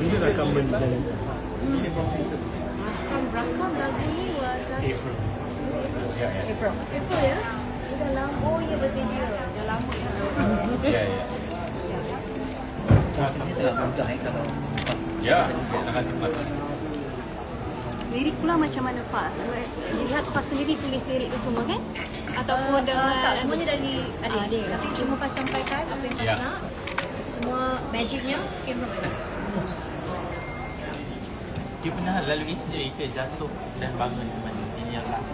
Bila rakaman berjalan? Rakam rakam lagu ni was last April. April. April ya? Dah lama. Oh ya betul dia. Dah lama ya. Ya, ya. Prosesnya sangat mudah eh kalau Ya, sangat cepat. Lirik pula macam mana Fas? Lihat Fas sendiri tulis lirik tu semua kan? Ataupun Uh, dengan tak, semuanya dari adik. Adik. Tapi cuma pas sampaikan apa yang Fas Ya. nak. Semua magicnya came from adik. Dia pernah lalui sendiri ke jatuh dan bangun di mana? Ini yang lah.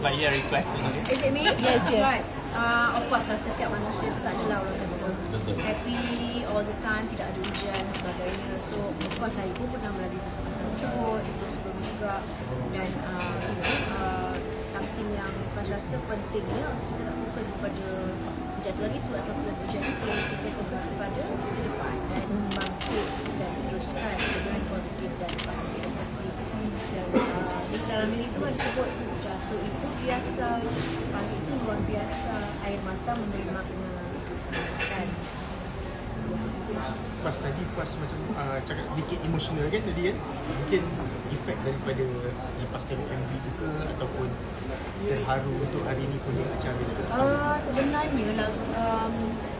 Sebab dia request dulu. Is it me? Yes, yes. Right. Uh, of course lah setiap manusia tu tak adalah orang kata Betul. happy all the time, tidak ada hujan dan sebagainya. So of course saya pun pernah melalui fasa-fasa tersebut sebelum-sebelum juga dan uh, you know, uh, something yang saya rasa pentingnya kita tak fokus kepada kejatuhan itu ataupun hujan itu kita fokus kepada ke depan dan dan teruskan dengan positif dan positif dan uh, dalam ini tu ada sebut jatuh itu biasa pagi itu luar biasa air mata memberi makna kan Pas tadi Fas macam uh, cakap sedikit emosional kan tadi kan? Mungkin efek daripada lepas tengok MV tu ke Ataupun terharu untuk hari ni punya acara tu Uh, sebenarnya lah, um,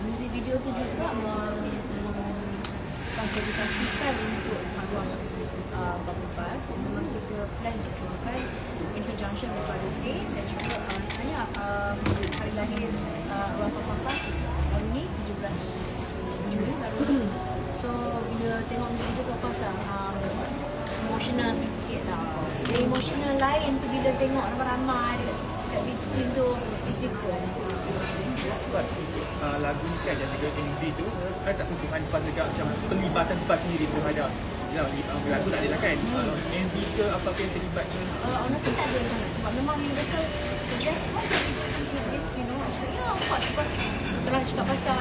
muzik video tu juga mengkonsolidasikan untuk arwah uh, Bapa Fas. Memang kita plan untuk keluarkan in conjunction with Father's Day dan juga uh, sebenarnya um, hari lahir uh, arwah Bapa Fas is hari ni 17 Juli baru. So bila tengok muzik video tu of course lah, um, emotional sikit lah. Emotional lain tu bila tengok ramai-ramai dekat, screen tu is different. Fas uh, lagu ni kan dan juga MV tu ada tak sentuhan Fas juga macam pelibatan Fas sendiri pun ada. Yalah, di- uh, lagu tak ada lah kan. Uh, MV ke apa-apa yang terlibat dengan Uh, honestly tak ada sangat sebab memang Universal suggest something like this you know? So, yeah of course because kalau cakap pasal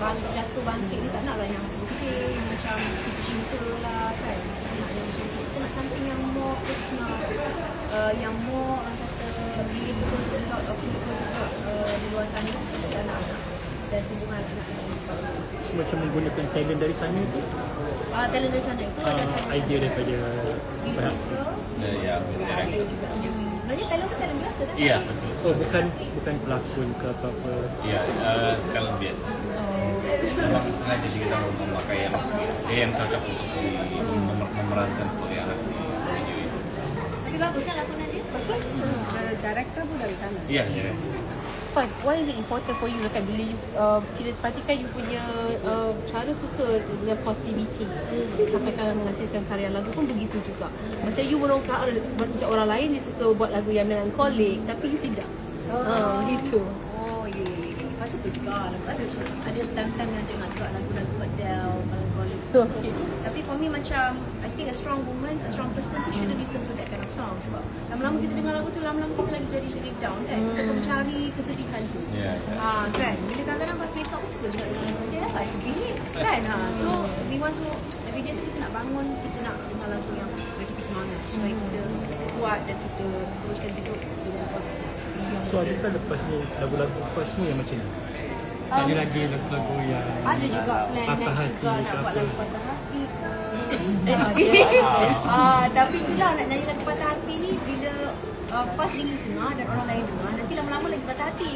bang, jatuh bangkit ni tak nak lah yang sedih macam cinta lah kan. Kita nak yang macam tu. Kita nak something yang more personal uh, yang more orang kata relatable to a lot of people juga uh, di luar sana especially anak-anak dan hubungan anak-anak so, Macam menggunakan talent dari sana tu uh, talent dari sana itu uh, Idea daripada pihak Ya, ya, ada betul. juga. Sebenarnya talent tu talent biasa kan? Iya, Tapi- betul. So bukan bukan pelakon ke apa-apa? Ya, uh, kalau biasa. Memang sengaja sih kita mau memakai yang yang cocok untuk di memer- memerankan sebagai anak di video ini. Tapi bagus kan lakonan dia? Bagus. Dari director pun dari sana. Iya, ya. Fas, why is it important for you kan bila you, uh, kita perhatikan you punya uh, cara suka dengan positivity sampai kan menghasilkan karya lagu pun begitu juga macam you melongkar macam orang lain dia suka buat lagu yang melankolik tapi you tidak oh. gitu Oh, ya. Yeah. Lepas tu juga lagu ada ada time-time yang dengar juga lagu-lagu Adele, Okay. Tapi for me macam I think a strong woman, a strong person tu shouldn't listen to that kind of song sebab lama-lama kita dengar lagu tu lama-lama kita lagi jadi jadi down kan. Kita pun cari kesedihan tu. Ya, ya. Ah kan. Bila kadang-kadang pas besok aku suka juga dia apa sedih ni kan. Ha. So we want to every day tu kita nak bangun, kita nak dengar lagu yang bagi kita semangat supaya kita kuat dan kita teruskan hidup dengan positif. So adakah lepas ni lagu-lagu Fas semua yang macam ni? Um, Ada lagi lagu-lagu yang Ada juga plan patah next hati juga nak buat lagu patah hati. Tapi, ah, tapi itulah nak nyanyi lagu patah hati ni bila uh, pas jenis dengar dan orang lain dengar nanti lama-lama lagi patah hati.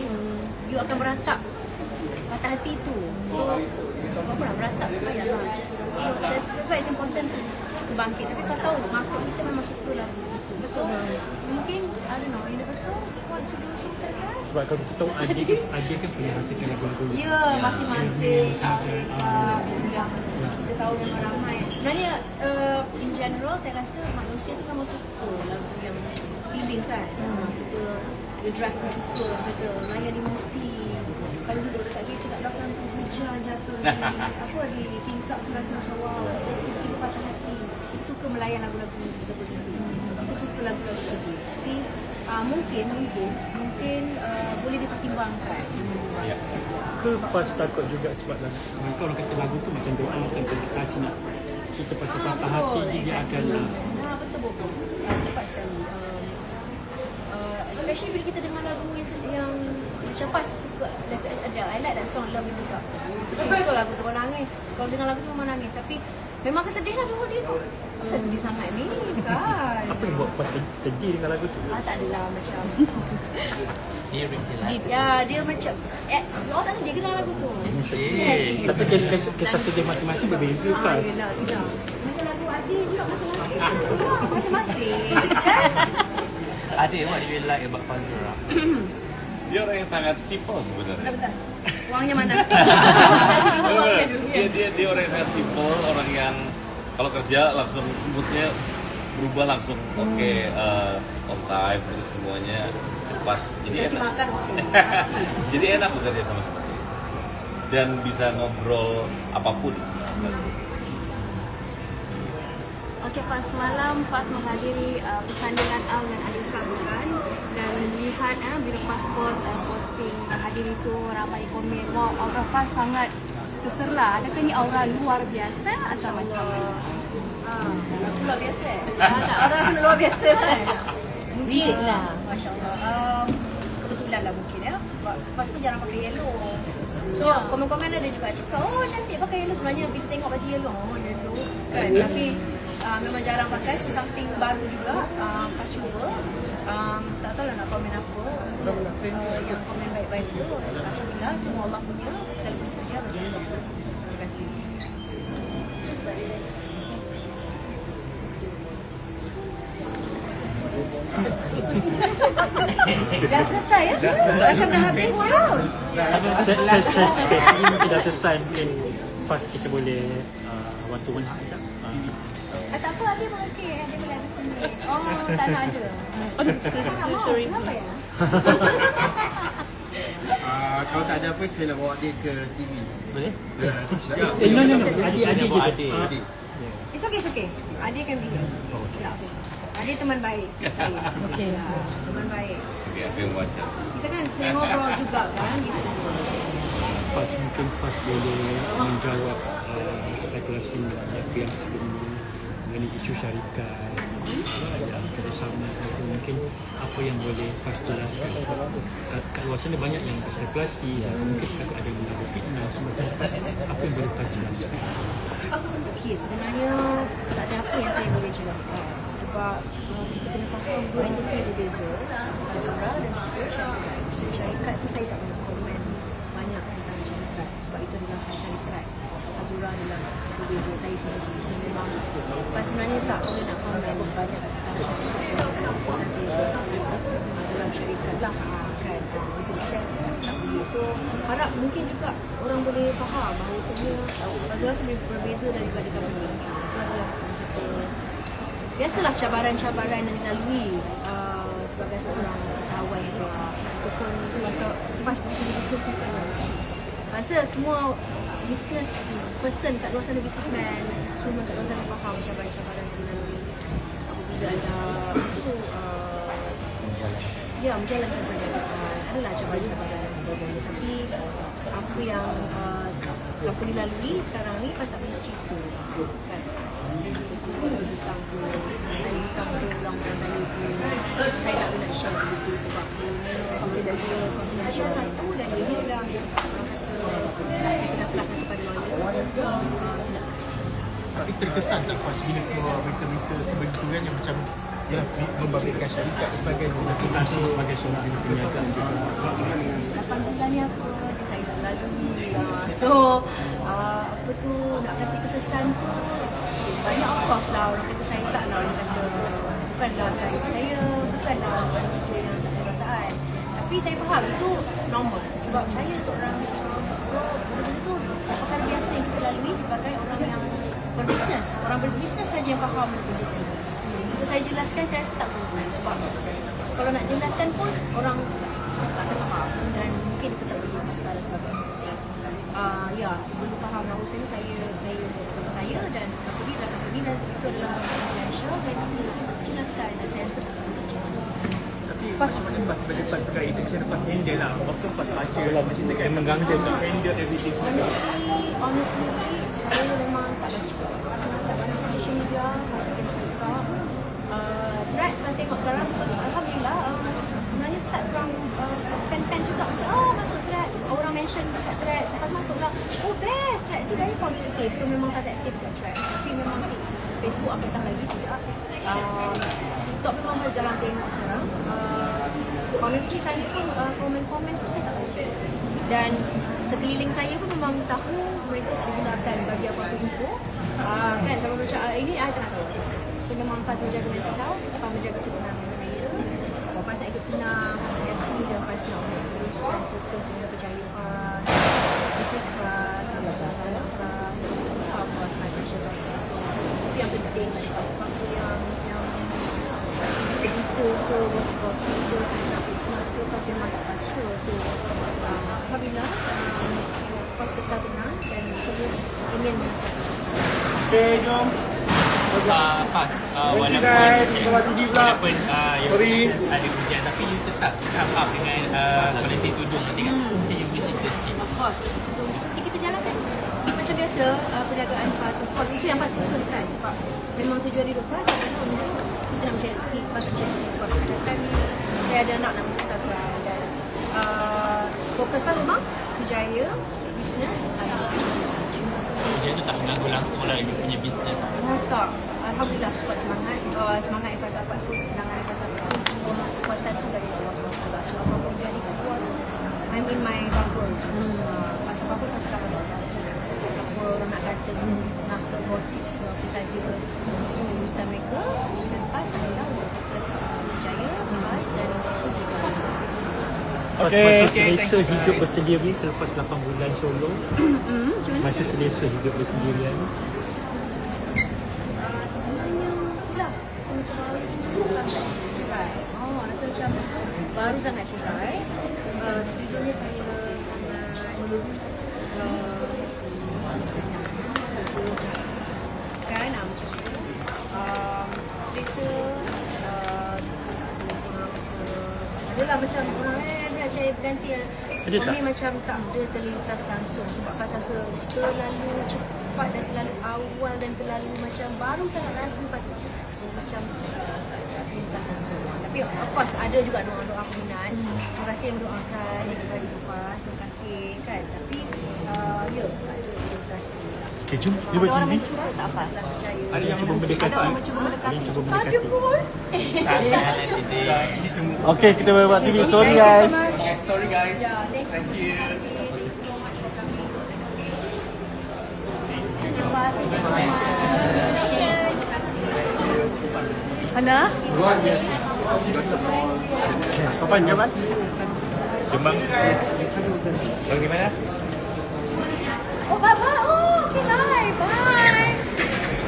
You akan beratap patah hati tu. So apa nak beratap tak payahlah just just that's why it's important to, to bangkit tapi pas tahu market kita memang suka lagu itu. So mungkin I don't know Universal Sebab kalau kita tahu Adik Adik kan pernah hasilkan lagu-lagu Ya, masing-masing uh, yang kita tahu memang ramai. Sebenarnya uh, in general saya rasa manusia tu memang suka lagu yang feeling kan. Hmm. Kita dia drive tu suka kata layan emosi. Kalau duduk dekat dia kat belakang tu hujan jatuh di apa di tingkap tu rasa macam wow. Kita patah hati. Kita suka melayan lagu-lagu seperti itu. Kita suka lagu-lagu sedih. Tapi uh, mungkin mungkin mungkin uh, boleh dipertimbangkan. Ya. Ke Fas takut juga sebab lagu Mereka orang kata lagu tu macam doa Kan kita nak Kita pasal Ah, patah hati Dia akan exactly. uh, Ah, betul betul. Tepat sekali. Um, uh, especially bila kita dengar lagu yang, yang macam pas suka that's, ada I like that song Love You Juga so, betul lagu tu kau nangis kalau dengar lagu tu memang nangis tapi memang kesedih lah dengar dia tu Kenapa saya sedih sangat ni kan Apa yang buat Fas sedih dengan lagu tu? Ah, tak adalah macam. Dia, ya, dia macam eh, Orang tak sedih kenal lagu tu Eh. Tapi kisah, kisah, kisah sedih masing-masing berbeza Ah, Fas. yelah, yelah. Macam lagu Adi juga masing-masing Ah, Masing-masing kan? Ada what do you like about Fazura? Dia orang yang sangat simple sebenarnya. Betul-betul Wangnya mana? dia, dia, dia orang yang sangat simple, orang yang kalau kerja langsung moodnya berubah langsung oke eh, on time terus semuanya cepat. Jadi Kasih enak. makan jadi enak bekerja sama seperti itu. Dan bisa ngobrol apa pun. Okey, pas malam pas menghadiri uh, persandingan Al dan Alisa bukan dan melihat uh, bila pas post uh, posting hadir itu ramai komen wow aura pas sangat terserlah adakah ni aura luar biasa atau macam mana? Ah, luar biasa eh? Ah, tak, orang luar biasa kan? Weird lah. Masya Allah. Um, kebetulan lah mungkin ya. Sebab Pas pun jarang pakai yellow. So, komen-komen ada juga cakap, oh cantik pakai yellow. Sebenarnya bila tengok baju yellow, oh yellow. Kan? Tapi uh, memang jarang pakai. So, something baru juga. Uh, pas cuba. Um, tak tahu lah nak komen apa. Uh, yang komen baik-baik tu. Alhamdulillah, semua Allah punya. Selalu punya dia. Terima kasih. Dah selesai ya? Macam dah habis je. Sesi ini tidak selesai mungkin Fas kita boleh uh, one to one sekejap. Uh, Ah, tak apa, Adi okey. Adi boleh ada sendiri. Oh, tak nak ada. Aduh, sorry. Kenapa ya? Ah, kalau tak ada apa, saya nak bawa dia ke TV. Boleh? eh, no, no, no. Adik-adik je. Bawa adik. Ah, Adik. It's okay, it's okay. Adi can be here. Tak apa. Adi teman baik. Okay. Ya, Teman baik. Oke, apa yang wajar Kita kan sering ngobrol juga kan. Gitu. Fas mungkin Fas boleh menjawab uh, spekulasi yang yang sebelum ini mengenai isu syarikat yang kerjasama itu mungkin apa yang boleh Fas jelaskan? Kat, kat luar sana banyak yang berspekulasi yeah. mungkin takut ada yang mendapat fitnah semua apa yang boleh Fas jelaskan? Okey, sebenarnya tak ada apa yang saya boleh jelaskan. Sebab kita kena faham dua entiti berbeza Azura dan syarikat. So syarikat tu saya tak boleh komen banyak tentang syarikat. Sebab itu adalah syarikat berbeza saya sendiri so memang Pak sebenarnya tak boleh nak komen banyak syarikat apa saja dalam syarikat lah uh, kan untuk share tak boleh. So harap mungkin juga orang boleh faham bahawa sebenarnya Azura tu berbeza daripada itu adalah kita biasalah cabaran-cabaran yang dilalui uh, sebagai seorang usahawan yang ataupun lepas bekerja bisnes ni kan. Rasa semua business person kat luar sana businessman semua kat luar sana faham cabaran-cabaran yang dilalui apabila ada itu uh, ya menjalankan perniagaan adalah cabaran-cabaran dan sebagainya. Tapi apa yang uh, company lalui sekarang ni pas tak boleh cerita kan? Ke saya ke tak boleh nak share begitu sebab dia confidential confidential satu dan dia dah orang kata kita dah serahkan kepada lawyer uh, tapi terkesan tak Fas bila keluar berita-berita sebegitu kan yang macam Yalah, membabitkan syarikat dan sebagainya Reputasi sebagai seorang perniagaan juga 8 bulan ni apa saya tak lalui uh, so uh, apa tu nak kata kekesan tu banyak of course lah orang kata saya tak lah orang kata bukanlah saya saya bukanlah manusia yang tak ada perasaan tapi saya faham itu normal. Sebab saya seorang businesswoman so betul-betul perkara biasa yang kita lalui sebagai orang yang berbisnes. Orang berbisnes saja yang faham benda ini untuk saya jelaskan saya rasa tak perlu. Sebab kalau nak jelaskan pun orang tak akan faham. Dan mungkin kita tak boleh antara sebagainya. So, uh, ya sebelum faham bahawa saya saya saya saya dan company dan itu adalah confidential dan kita jelaskan dan saya rasa tak perlu jelaskan Tapi macam mana pas berdebat perkara itu Macam mana pas handle lah Of course pas baca Macam mana kan Mengganggu Handle everything semua honestly saya memang tak baca saya tak baca social media uh, Threads saya tengok sekarang Alhamdulillah uh, sebenarnya start from uh, depends juga macam oh masuk track orang mention dekat track lepas masuk lah oh best track tu very positive so memang fast aktif dekat track tapi memang Facebook apakah lagi tidak uh, TikTok memang harus jalan tengok uh, honestly saya pun uh, komen-komen pun saya tak baca dan sekeliling saya pun memang tahu mereka digunakan bagi apa-apa info uh, kan sama macam uh, ini I tak tahu so memang pas menjaga mental health pas menjaga ketenangan saya uh, pas nak ikut tenang happy dan pas nak teruskan fokus dengan berjaya fast business fast masalah fast of course financial fast so itu yang penting sebab tu yang yang berita ke gosip-gosip ke pas memang tak baca so uh, Alhamdulillah um, pas kita tenang dan terus ingin Okay, jom. uh, pas uh, guys, Bawah TV pula. walaupun uh, you Sorry. ada hujan tapi you tetap come up dengan uh, koleksi tudung nanti kan Hmm. You boleh cerita sikit Of course, kita, kita jalankan macam biasa uh, perniagaan fast of course itu yang fast fokus kan sebab memang tujuan hidup untuk kita nak mencari rezeki fast mencari rezeki saya ada anak nak membesarkan dan uh, fokus fast memang berjaya uh, hujan tu tak mengganggu langsung lah you punya business Oh, tak. Alhamdulillah kuat semangat. Uh, semangat yang saya dapat tu kenangan yang dapat tu semua kekuatan tu dari Allah SWT. So apa pun jadi kat I'm in my bubble. Hmm. Uh, pasal apa pun dapat Allah je. Apa orang nak kata nak ke gosip apa saja. Urusan mereka, urusan pas adalah untuk fokus uh, berjaya, pas dan urusan juga. Okay. masa Okay, selesa hidup guys. bersendiri selepas 8 bulan solo Hmm, mana? masa selesa hidup bersendirian Ah, sebenarnya macam baru sangat cerai. Oh, rasa macam baru sangat cerai. Uh, sejujurnya saya sangat uh, kan ah, macam tu. Um, selesa uh, adalah macam orang eh biar saya berganti Ada tak? Macam tak ada terlintas langsung sebab rasa terlalu cepat dan terlalu awal dan terlalu macam baru sangat rasa patut cerai. So macam terlintas langsung. Tapi of course ada juga doa-doa kemudian. Terima kasih yang mendoakan yang bagi lepas. Terima kasih kan. Tapi uh, ya tak ada terlintas. Okay, jom. Tak apa. Percaya. ada yang cuba mendekati Ada cuba mendekati. yang cuba Ada mendekati pun. ada dia Okay, kita buat TV. Sorry guys. Sorry guys. Yeah, thank, you. Hana? Kapan jalan? Jembang. Bagaimana? Oh, bye-bye. Oh, okay, bye. Bye. Love you.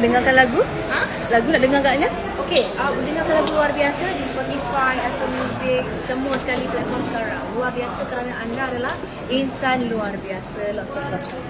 Dengarkan lagu? Ha? Lagu nak dengar agaknya? Okay, uh, dengarkan lagu luar biasa di Spotify, Apple Music, semua sekali platform sekarang. Luar biasa kerana anda adalah insan luar biasa. Lots of love.